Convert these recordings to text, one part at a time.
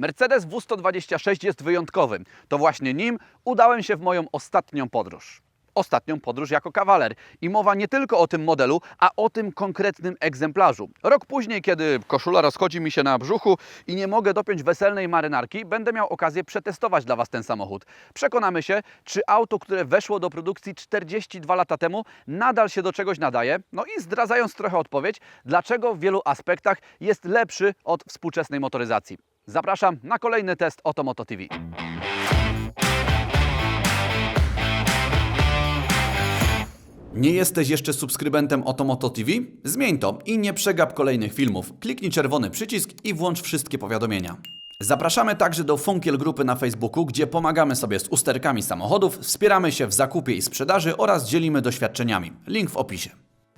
Mercedes W126 jest wyjątkowy. To właśnie nim udałem się w moją ostatnią podróż. Ostatnią podróż jako kawaler. I mowa nie tylko o tym modelu, a o tym konkretnym egzemplarzu. Rok później, kiedy koszula rozchodzi mi się na brzuchu i nie mogę dopiąć weselnej marynarki, będę miał okazję przetestować dla Was ten samochód. Przekonamy się, czy auto, które weszło do produkcji 42 lata temu, nadal się do czegoś nadaje. No i zdradzając trochę odpowiedź, dlaczego w wielu aspektach jest lepszy od współczesnej motoryzacji. Zapraszam na kolejny test Otomoto TV. Nie jesteś jeszcze subskrybentem Otomoto TV? Zmień to i nie przegap kolejnych filmów. Kliknij czerwony przycisk i włącz wszystkie powiadomienia. Zapraszamy także do Funkiel Grupy na Facebooku, gdzie pomagamy sobie z usterkami samochodów, wspieramy się w zakupie i sprzedaży oraz dzielimy doświadczeniami. Link w opisie.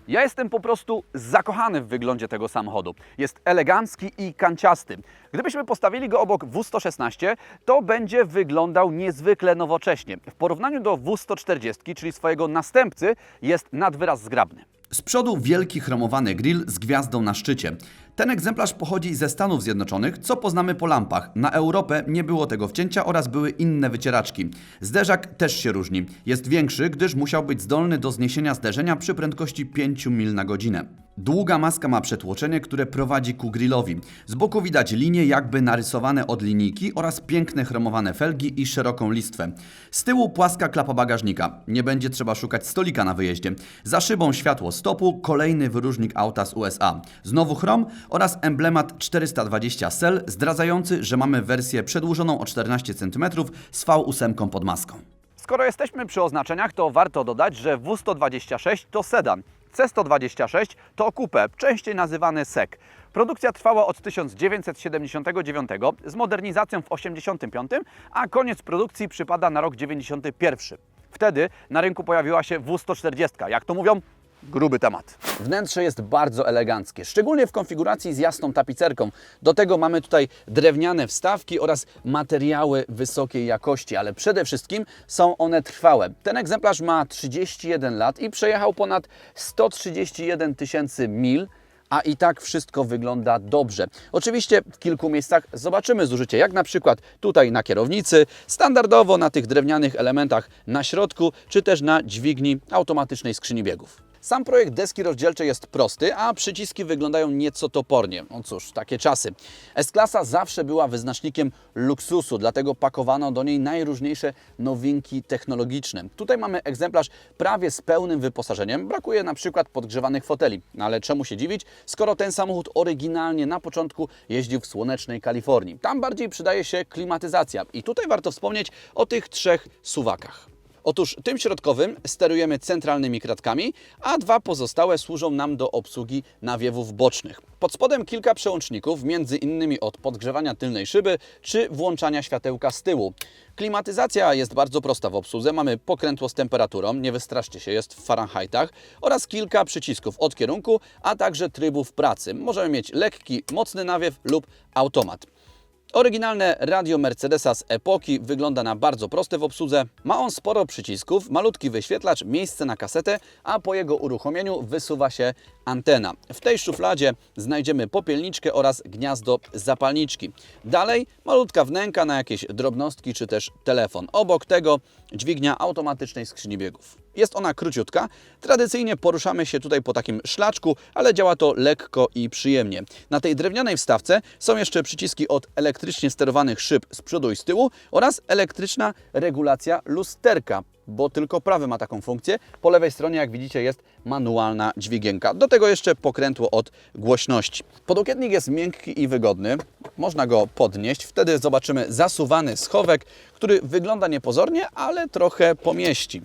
Ja jestem po prostu zakochany w wyglądzie tego samochodu. Jest elegancki i kanciasty. Gdybyśmy postawili go obok W116, to będzie wyglądał niezwykle nowocześnie. W porównaniu do W140, czyli swojego następcy, jest nad wyraz zgrabny. Z przodu wielki chromowany grill z gwiazdą na szczycie. Ten egzemplarz pochodzi ze Stanów Zjednoczonych, co poznamy po lampach. Na Europę nie było tego wcięcia oraz były inne wycieraczki. Zderzak też się różni. Jest większy, gdyż musiał być zdolny do zniesienia zderzenia przy prędkości 5 mil na godzinę. Długa maska ma przetłoczenie, które prowadzi ku grillowi. Z boku widać linie jakby narysowane od linijki oraz piękne chromowane felgi i szeroką listwę. Z tyłu płaska klapa bagażnika. Nie będzie trzeba szukać stolika na wyjeździe. Za szybą światło stopu, kolejny wyróżnik auta z USA. Znowu chrom oraz emblemat 420 SEL zdradzający, że mamy wersję przedłużoną o 14 cm z V8 pod maską. Skoro jesteśmy przy oznaczeniach, to warto dodać, że W126 to sedan. C126 to coupe, częściej nazywany SEC. Produkcja trwała od 1979 z modernizacją w 85, a koniec produkcji przypada na rok 91. Wtedy na rynku pojawiła się W140. Jak to mówią? Gruby temat. Wnętrze jest bardzo eleganckie, szczególnie w konfiguracji z jasną tapicerką. Do tego mamy tutaj drewniane wstawki oraz materiały wysokiej jakości, ale przede wszystkim są one trwałe. Ten egzemplarz ma 31 lat i przejechał ponad 131 tysięcy mil a i tak wszystko wygląda dobrze. Oczywiście w kilku miejscach zobaczymy zużycie, jak na przykład tutaj na kierownicy, standardowo na tych drewnianych elementach na środku, czy też na dźwigni automatycznej skrzyni biegów. Sam projekt deski rozdzielczej jest prosty, a przyciski wyglądają nieco topornie. No cóż, takie czasy. S-klasa zawsze była wyznacznikiem luksusu, dlatego pakowano do niej najróżniejsze nowinki technologiczne. Tutaj mamy egzemplarz prawie z pełnym wyposażeniem. Brakuje na przykład podgrzewanych foteli. No ale czemu się dziwić, skoro ten samochód oryginalnie na początku jeździł w słonecznej Kalifornii. Tam bardziej przydaje się klimatyzacja. I tutaj warto wspomnieć o tych trzech suwakach. Otóż tym środkowym sterujemy centralnymi kratkami, a dwa pozostałe służą nam do obsługi nawiewów bocznych. Pod spodem kilka przełączników, między innymi od podgrzewania tylnej szyby czy włączania światełka z tyłu. Klimatyzacja jest bardzo prosta w obsłudze. Mamy pokrętło z temperaturą, nie wystraszcie się, jest w Fahrenheitach oraz kilka przycisków od kierunku, a także trybów pracy. Możemy mieć lekki, mocny nawiew lub automat. Oryginalne radio Mercedesa z epoki wygląda na bardzo proste w obsłudze. Ma on sporo przycisków, malutki wyświetlacz, miejsce na kasetę, a po jego uruchomieniu wysuwa się antena. W tej szufladzie znajdziemy popielniczkę oraz gniazdo zapalniczki. Dalej malutka wnęka na jakieś drobnostki czy też telefon. Obok tego dźwignia automatycznej skrzyni biegów. Jest ona króciutka. Tradycyjnie poruszamy się tutaj po takim szlaczku, ale działa to lekko i przyjemnie. Na tej drewnianej wstawce są jeszcze przyciski od elektrycznie sterowanych szyb z przodu i z tyłu oraz elektryczna regulacja lusterka, bo tylko prawy ma taką funkcję. Po lewej stronie, jak widzicie, jest manualna dźwigienka. Do tego jeszcze pokrętło od głośności. Podłokietnik jest miękki i wygodny. Można go podnieść. Wtedy zobaczymy zasuwany schowek, który wygląda niepozornie, ale trochę pomieści.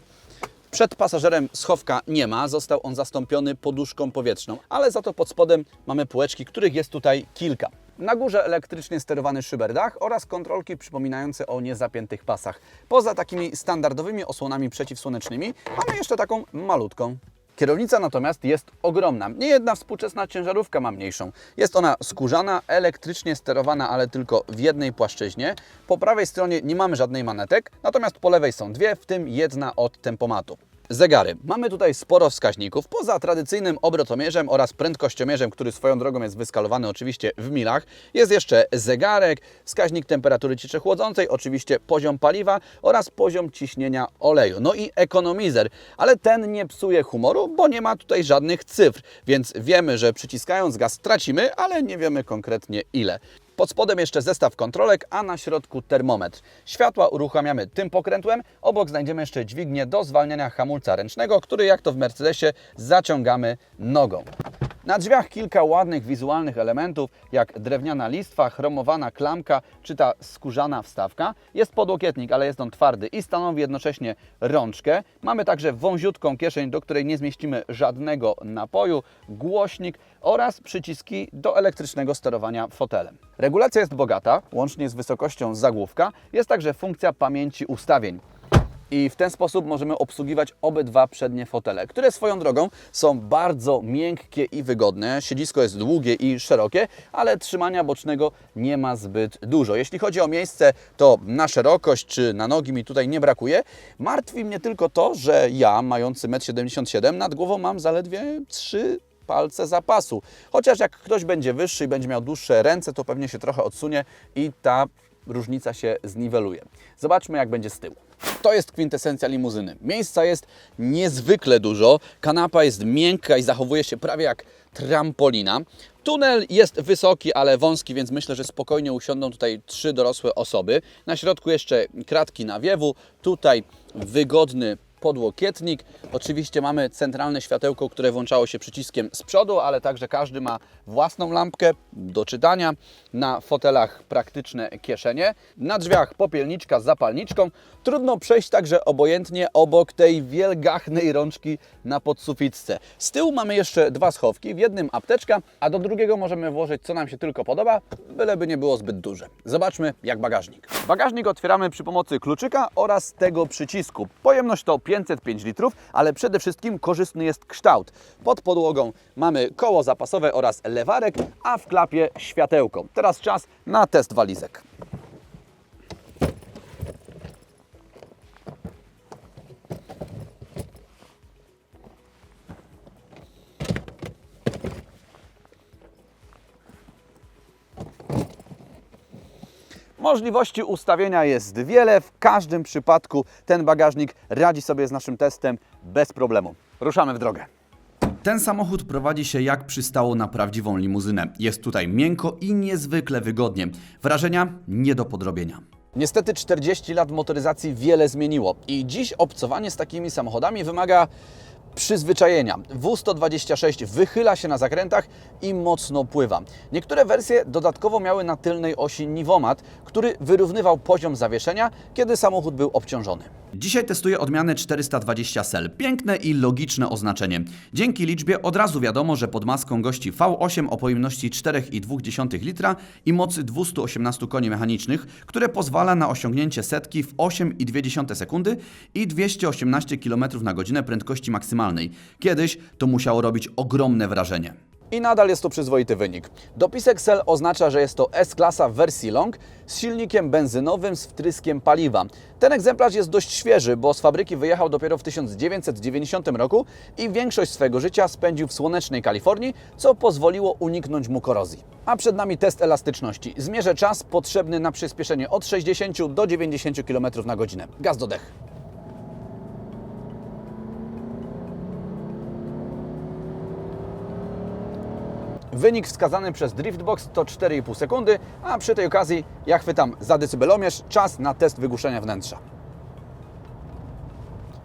Przed pasażerem schowka nie ma, został on zastąpiony poduszką powietrzną, ale za to pod spodem mamy półeczki, których jest tutaj kilka. Na górze elektrycznie sterowany szyberdach oraz kontrolki przypominające o niezapiętych pasach. Poza takimi standardowymi osłonami przeciwsłonecznymi mamy jeszcze taką malutką. Kierownica natomiast jest ogromna. Nie jedna współczesna ciężarówka ma mniejszą. Jest ona skórzana, elektrycznie sterowana, ale tylko w jednej płaszczyźnie. Po prawej stronie nie mamy żadnej manetek, natomiast po lewej są dwie, w tym jedna od tempomatu. Zegary. Mamy tutaj sporo wskaźników. Poza tradycyjnym obrotomierzem oraz prędkościomierzem, który swoją drogą jest wyskalowany oczywiście w milach, jest jeszcze zegarek, wskaźnik temperatury cieczy chłodzącej, oczywiście poziom paliwa oraz poziom ciśnienia oleju. No i ekonomizer, ale ten nie psuje humoru, bo nie ma tutaj żadnych cyfr, więc wiemy, że przyciskając gaz tracimy, ale nie wiemy konkretnie ile. Pod spodem jeszcze zestaw kontrolek, a na środku termometr. Światła uruchamiamy tym pokrętłem. Obok znajdziemy jeszcze dźwignię do zwalniania hamulca ręcznego, który jak to w Mercedesie zaciągamy nogą. Na drzwiach kilka ładnych wizualnych elementów, jak drewniana listwa, chromowana klamka czy ta skórzana wstawka. Jest podłokietnik, ale jest on twardy i stanowi jednocześnie rączkę. Mamy także wąziutką kieszeń, do której nie zmieścimy żadnego napoju, głośnik oraz przyciski do elektrycznego sterowania fotelem. Regulacja jest bogata, łącznie z wysokością zagłówka. Jest także funkcja pamięci ustawień. I w ten sposób możemy obsługiwać obydwa przednie fotele, które swoją drogą są bardzo miękkie i wygodne. Siedzisko jest długie i szerokie, ale trzymania bocznego nie ma zbyt dużo. Jeśli chodzi o miejsce, to na szerokość czy na nogi mi tutaj nie brakuje. Martwi mnie tylko to, że ja, mający 1,77 m, nad głową mam zaledwie 3 palce zapasu. Chociaż jak ktoś będzie wyższy i będzie miał dłuższe ręce, to pewnie się trochę odsunie i ta różnica się zniweluje. Zobaczmy, jak będzie z tyłu. To jest kwintesencja limuzyny. Miejsca jest niezwykle dużo, kanapa jest miękka i zachowuje się prawie jak trampolina. Tunel jest wysoki, ale wąski, więc myślę, że spokojnie usiądą tutaj trzy dorosłe osoby. Na środku jeszcze kratki nawiewu, tutaj wygodny podłokietnik. Oczywiście mamy centralne światełko, które włączało się przyciskiem z przodu, ale także każdy ma własną lampkę do czytania. Na fotelach praktyczne kieszenie. Na drzwiach popielniczka z zapalniczką. Trudno przejść także obojętnie obok tej wielgachnej rączki na podsuficce. Z tyłu mamy jeszcze dwa schowki, w jednym apteczka, a do drugiego możemy włożyć co nam się tylko podoba, byleby nie było zbyt duże. Zobaczmy jak bagażnik. Bagażnik otwieramy przy pomocy kluczyka oraz tego przycisku. Pojemność to 505 litrów, ale przede wszystkim korzystny jest kształt. Pod podłogą mamy koło zapasowe oraz lewarek, a w klapie światełko. Teraz czas na test walizek. Możliwości ustawienia jest wiele. W każdym przypadku ten bagażnik radzi sobie z naszym testem bez problemu. Ruszamy w drogę. Ten samochód prowadzi się jak przystało na prawdziwą limuzynę. Jest tutaj miękko i niezwykle wygodnie. Wrażenia nie do podrobienia. Niestety 40 lat motoryzacji wiele zmieniło i dziś obcowanie z takimi samochodami wymaga przyzwyczajenia. W126 wychyla się na zakrętach i mocno pływa. Niektóre wersje dodatkowo miały na tylnej osi niwomat, który wyrównywał poziom zawieszenia, kiedy samochód był obciążony. Dzisiaj testuję odmianę 420 SL. Piękne i logiczne oznaczenie. Dzięki liczbie od razu wiadomo, że pod maską gości V8 o pojemności 4,2 litra i mocy 218 koni mechanicznych, które pozwala na osiągnięcie setki w 8,2 sekundy i 218 km na godzinę prędkości maksymalnej. Kiedyś to musiało robić ogromne wrażenie. I nadal jest to przyzwoity wynik. Dopisek SEL oznacza, że jest to S-klasa w wersji long z silnikiem benzynowym z wtryskiem paliwa. Ten egzemplarz jest dość świeży, bo z fabryki wyjechał dopiero w 1990 roku i większość swojego życia spędził w słonecznej Kalifornii, co pozwoliło uniknąć mu korozji. A przed nami test elastyczności. Zmierzę czas potrzebny na przyspieszenie od 60 do 90 km na godzinę. Gaz do dech. Wynik wskazany przez Driftbox to 4,5 sekundy, a przy tej okazji ja chwytam za decybelomierz czas na test wygłuszenia wnętrza.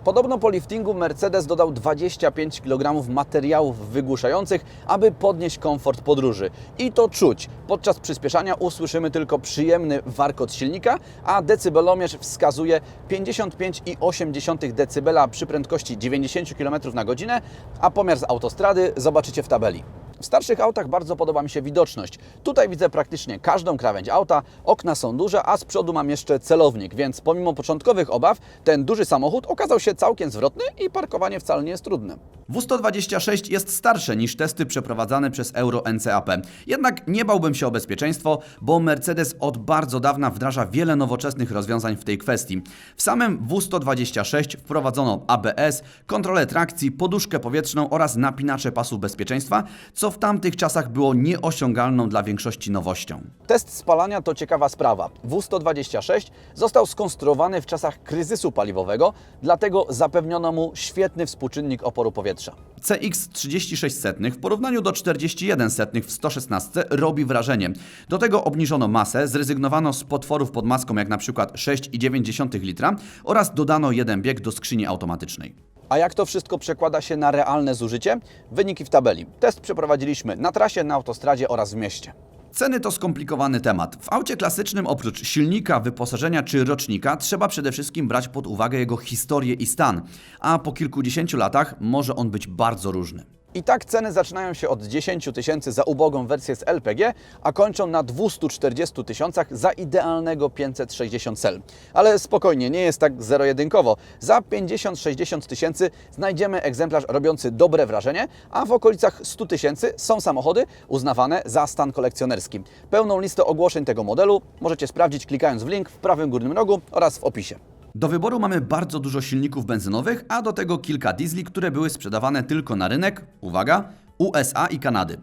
Podobno po liftingu Mercedes dodał 25 kg materiałów wygłuszających, aby podnieść komfort podróży. I to czuć. Podczas przyspieszania usłyszymy tylko przyjemny warkot silnika, a decybelomierz wskazuje 55,8 dB przy prędkości 90 km na godzinę, a pomiar z autostrady zobaczycie w tabeli. W starszych autach bardzo podoba mi się widoczność. Tutaj widzę praktycznie każdą krawędź auta, okna są duże, a z przodu mam jeszcze celownik, więc pomimo początkowych obaw, ten duży samochód okazał się całkiem zwrotny i parkowanie wcale nie jest trudne. W126 jest starsze niż testy przeprowadzane przez Euro NCAP. Jednak nie bałbym się o bezpieczeństwo, bo Mercedes od bardzo dawna wdraża wiele nowoczesnych rozwiązań w tej kwestii. W samym W126 wprowadzono ABS, kontrolę trakcji, poduszkę powietrzną oraz napinacze pasów bezpieczeństwa, co w tamtych czasach było nieosiągalną dla większości nowością. Test spalania to ciekawa sprawa. W126 został skonstruowany w czasach kryzysu paliwowego, dlatego zapewniono mu świetny współczynnik oporu powietrza. CX36 w porównaniu do 41 w 116 robi wrażenie. Do tego obniżono masę, zrezygnowano z potworów pod maską jak na przykład 6,9 litra oraz dodano jeden bieg do skrzyni automatycznej. A jak to wszystko przekłada się na realne zużycie? Wyniki w tabeli. Test przeprowadziliśmy na trasie, na autostradzie oraz w mieście. Ceny to skomplikowany temat. W aucie klasycznym oprócz silnika, wyposażenia czy rocznika trzeba przede wszystkim brać pod uwagę jego historię i stan, a po kilkudziesięciu latach może on być bardzo różny. I tak ceny zaczynają się od 10 tysięcy za ubogą wersję z LPG, a kończą na 240 tysiącach za idealnego 560 cel. Ale spokojnie, nie jest tak zero-jedynkowo. Za 50-60 tysięcy znajdziemy egzemplarz robiący dobre wrażenie, a w okolicach 100 tysięcy są samochody uznawane za stan kolekcjonerski. Pełną listę ogłoszeń tego modelu możecie sprawdzić klikając w link w prawym górnym rogu oraz w opisie. Do wyboru mamy bardzo dużo silników benzynowych, a do tego kilka diesli, które były sprzedawane tylko na rynek, uwaga, USA i Kanady.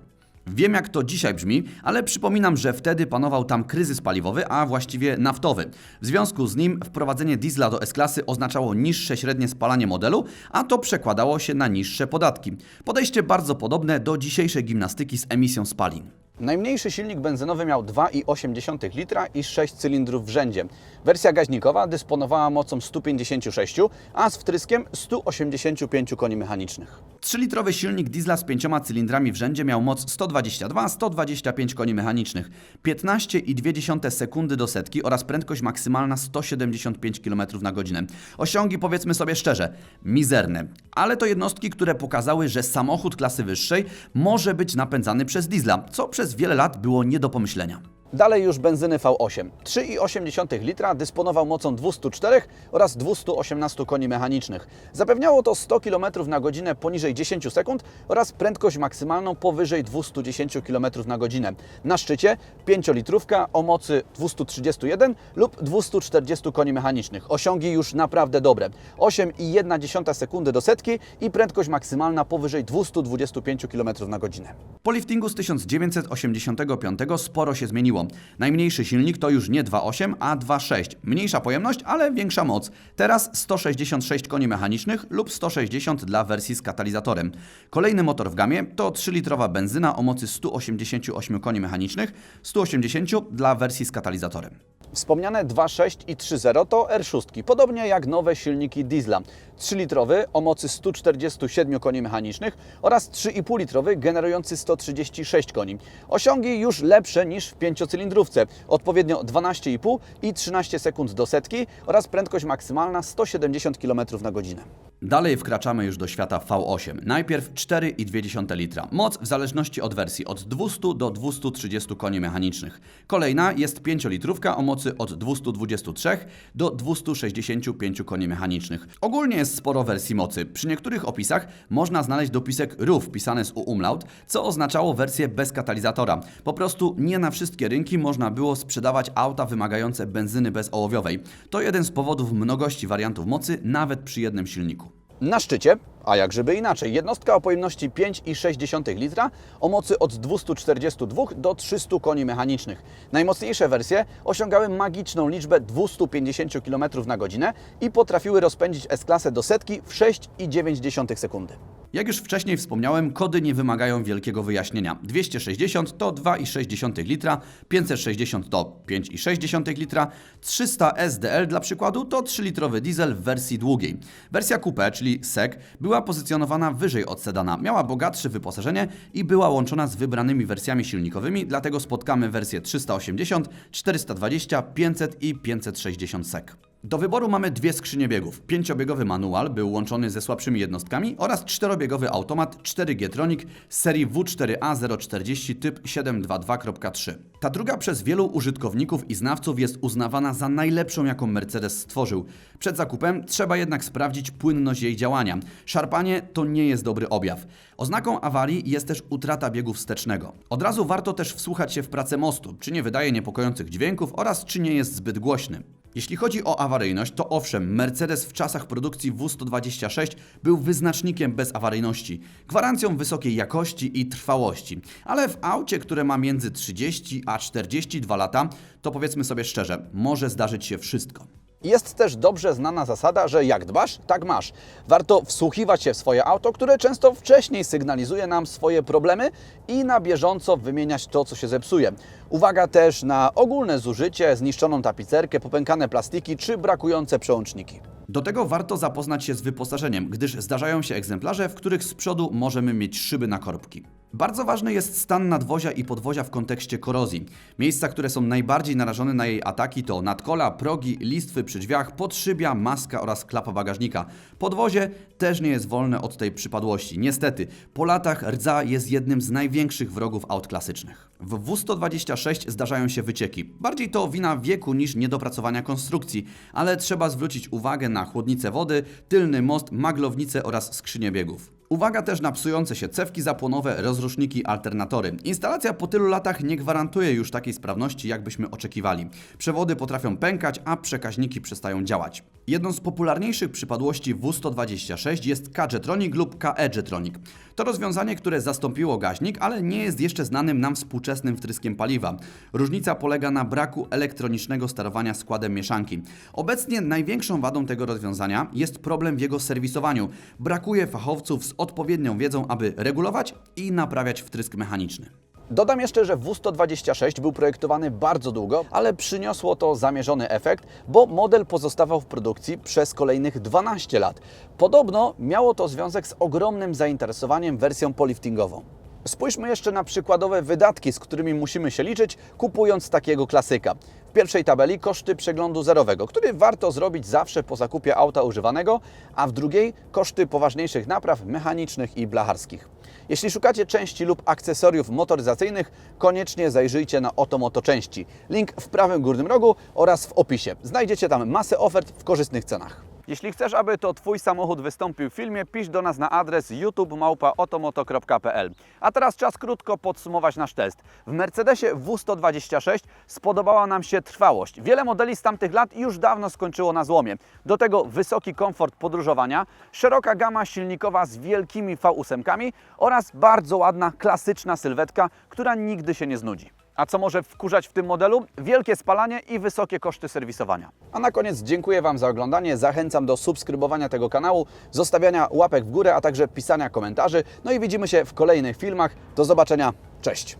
Wiem jak to dzisiaj brzmi, ale przypominam, że wtedy panował tam kryzys paliwowy, a właściwie naftowy. W związku z nim wprowadzenie diesla do S-klasy oznaczało niższe średnie spalanie modelu, a to przekładało się na niższe podatki. Podejście bardzo podobne do dzisiejszej gimnastyki z emisją spalin. Najmniejszy silnik benzynowy miał 2,8 litra i 6 cylindrów w rzędzie. Wersja gaźnikowa dysponowała mocą 156, a z wtryskiem 185 koni mechanicznych. 3-litrowy silnik diesla z 5 cylindrami w rzędzie miał moc 122-125 koni mechanicznych, 15,2 sekundy do setki oraz prędkość maksymalna 175 km na godzinę. Osiągi powiedzmy sobie szczerze, mizerne, ale to jednostki, które pokazały, że samochód klasy wyższej może być napędzany przez diesla, co przez wiele lat było nie do pomyślenia. Dalej już benzyny V8. 3,8 litra dysponował mocą 204 oraz 218 koni mechanicznych. Zapewniało to 100 km na godzinę poniżej 10 sekund oraz prędkość maksymalną powyżej 210 km na godzinę. Na szczycie 5-litrówka o mocy 231 lub 240 koni mechanicznych. Osiągi już naprawdę dobre. 8,1 sekundy do setki i prędkość maksymalna powyżej 225 km na godzinę. Po liftingu z 1985 sporo się zmieniło. Najmniejszy silnik to już nie 2.8, a 2.6. Mniejsza pojemność, ale większa moc. Teraz 166 koni mechanicznych lub 160 dla wersji z katalizatorem. Kolejny motor w gamie to 3-litrowa benzyna o mocy 188 koni mechanicznych, 180 dla wersji z katalizatorem. Wspomniane 2.6 i 3.0 to R6, podobnie jak nowe silniki diesla. 3-litrowy o mocy 147 koni mechanicznych oraz 3,5-litrowy generujący 136 koni. Osiągi już lepsze niż w 5-cylindrówce, odpowiednio 12,5 i 13 sekund do setki oraz prędkość maksymalna 170 km na godzinę. Dalej wkraczamy już do świata V8. Najpierw 4,2 litra. Moc w zależności od wersji od 200 do 230 koni mechanicznych. Kolejna jest 5-litrówka o mocy od 223 do 265 koni mechanicznych. Ogólnie jest sporo wersji mocy. Przy niektórych opisach można znaleźć dopisek RUF wpisany z U-umlaut, co oznaczało wersję bez katalizatora. Po prostu nie na wszystkie rynki można było sprzedawać auta wymagające benzyny bezołowiowej. To jeden z powodów mnogości wariantów mocy nawet przy jednym silniku. Na szczycie, a jak żeby inaczej, jednostka o pojemności 5,6 litra o mocy od 242 do 300 koni mechanicznych. Najmocniejsze wersje osiągały magiczną liczbę 250 km na godzinę i potrafiły rozpędzić S-klasę do setki w 6,9 sekundy. Jak już wcześniej wspomniałem, kody nie wymagają wielkiego wyjaśnienia. 260 to 2,6 litra, 560 to 5,6 litra, 300 SDL dla przykładu to 3-litrowy diesel w wersji długiej. Wersja coupe, czyli SEC, była pozycjonowana wyżej od sedana, miała bogatsze wyposażenie i była łączona z wybranymi wersjami silnikowymi, dlatego spotkamy wersje 380, 420, 500 i 560 SEC. Do wyboru mamy dwie skrzynie biegów. Pięciobiegowy manual był łączony ze słabszymi jednostkami oraz czterobiegowy automat 4G Tronic serii W4A040 typ 722.3. Ta druga przez wielu użytkowników i znawców jest uznawana za najlepszą, jaką Mercedes stworzył. Przed zakupem trzeba jednak sprawdzić płynność jej działania. Szarpanie to nie jest dobry objaw. Oznaką awarii jest też utrata biegu wstecznego. Od razu warto też wsłuchać się w pracę mostu, czy nie wydaje niepokojących dźwięków oraz czy nie jest zbyt głośny. Jeśli chodzi o awaryjność, to owszem, Mercedes w czasach produkcji W126 był wyznacznikiem bezawaryjności, gwarancją wysokiej jakości i trwałości. Ale w aucie, które ma między 30 a 42 lata, to powiedzmy sobie szczerze, może zdarzyć się wszystko. Jest też dobrze znana zasada, że jak dbasz, tak masz. Warto wsłuchiwać się w swoje auto, które często wcześniej sygnalizuje nam swoje problemy i na bieżąco wymieniać to, co się zepsuje. Uwaga też na ogólne zużycie, zniszczoną tapicerkę, popękane plastiki czy brakujące przełączniki. Do tego warto zapoznać się z wyposażeniem, gdyż zdarzają się egzemplarze, w których z przodu możemy mieć szyby na korbki. Bardzo ważny jest stan nadwozia i podwozia w kontekście korozji. Miejsca, które są najbardziej narażone na jej ataki to nadkola, progi, listwy przy drzwiach, podszybia, maska oraz klapa bagażnika. Podwozie też nie jest wolne od tej przypadłości. Niestety, po latach rdza jest jednym z największych wrogów aut klasycznych. W W126 zdarzają się wycieki. Bardziej to wina wieku niż niedopracowania konstrukcji, ale trzeba zwrócić uwagę na chłodnicę wody, tylny most, maglownicę oraz skrzynię biegów. Uwaga też na psujące się cewki zapłonowe, rozruszniki, alternatory. Instalacja po tylu latach nie gwarantuje już takiej sprawności, jakbyśmy oczekiwali. Przewody potrafią pękać, a przekaźniki przestają działać. Jedną z popularniejszych przypadłości W126 jest K-Jetronic lub KE-Jetronic. To rozwiązanie, które zastąpiło gaźnik, ale nie jest jeszcze znanym nam współczesnym wtryskiem paliwa. Różnica polega na braku elektronicznego sterowania składem mieszanki. Obecnie największą wadą tego rozwiązania jest problem w jego serwisowaniu. Brakuje fachowców z odpowiednią wiedzą, aby regulować i naprawiać wtrysk mechaniczny. Dodam jeszcze, że W126 był projektowany bardzo długo, ale przyniosło to zamierzony efekt, bo model pozostawał w produkcji przez kolejnych 12 lat. Podobno miało to związek z ogromnym zainteresowaniem wersją poliftingową. Spójrzmy jeszcze na przykładowe wydatki, z którymi musimy się liczyć, kupując takiego klasyka. W pierwszej tabeli koszty przeglądu zerowego, który warto zrobić zawsze po zakupie auta używanego, a w drugiej koszty poważniejszych napraw mechanicznych i blacharskich. Jeśli szukacie części lub akcesoriów motoryzacyjnych, koniecznie zajrzyjcie na Otomoto Części. Link w prawym górnym rogu oraz w opisie. Znajdziecie tam masę ofert w korzystnych cenach. Jeśli chcesz, aby to Twój samochód wystąpił w filmie, pisz do nas na adres youtube.otomoto.pl. A teraz czas krótko podsumować nasz test. W Mercedesie W126 spodobała nam się trwałość. Wiele modeli z tamtych lat już dawno skończyło na złomie. Do tego wysoki komfort podróżowania, szeroka gama silnikowa z wielkimi V8 oraz bardzo ładna, klasyczna sylwetka, która nigdy się nie znudzi. A co może wkurzać w tym modelu? Wielkie spalanie i wysokie koszty serwisowania. A na koniec dziękuję Wam za oglądanie. Zachęcam do subskrybowania tego kanału, zostawiania łapek w górę, a także pisania komentarzy. No i widzimy się w kolejnych filmach. Do zobaczenia. Cześć!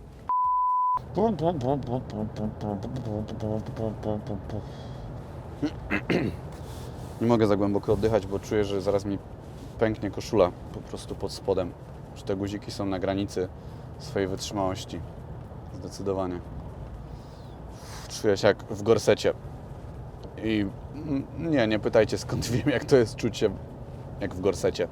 Nie mogę za głęboko oddychać, bo czuję, że zaraz mi pęknie koszula po prostu pod spodem. Że te guziki są na granicy swojej wytrzymałości. Zdecydowanie. Czuję się jak w gorsecie. I nie, nie pytajcie skąd wiem, jak to jest czuć się jak w gorsecie.